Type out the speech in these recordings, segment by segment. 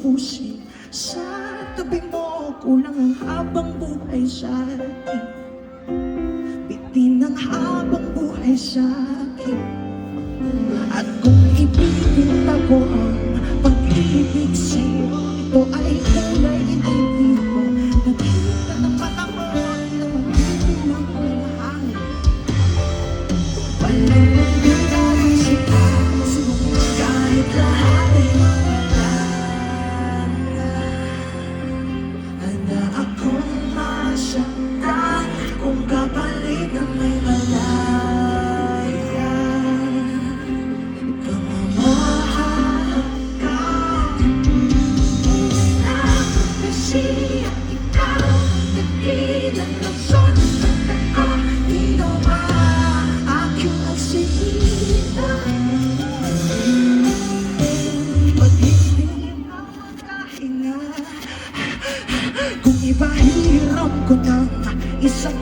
tapusin Sa tabi mo, kulang ang habang buhay sa akin Bitin ang habang buhay sa akin At kung ibigin ako ang pag-ibig sa'yo Ito ay kulay inibig mo. Nakita ng panahon na ang kulahangin isang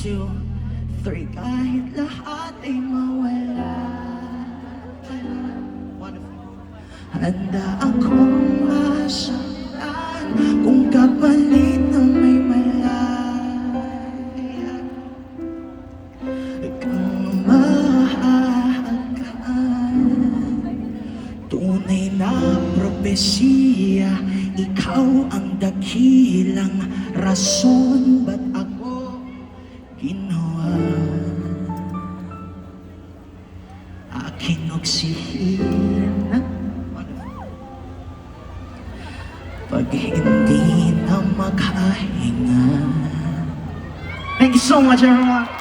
two, three Kahit lahat ay mawala. Handa akong masaktan Kung kapalit na may mala Ikaw mahahagaan Tunay na propesya Ikaw ang dakilang rason. Pag hindi na makahinga Thank you so much everyone.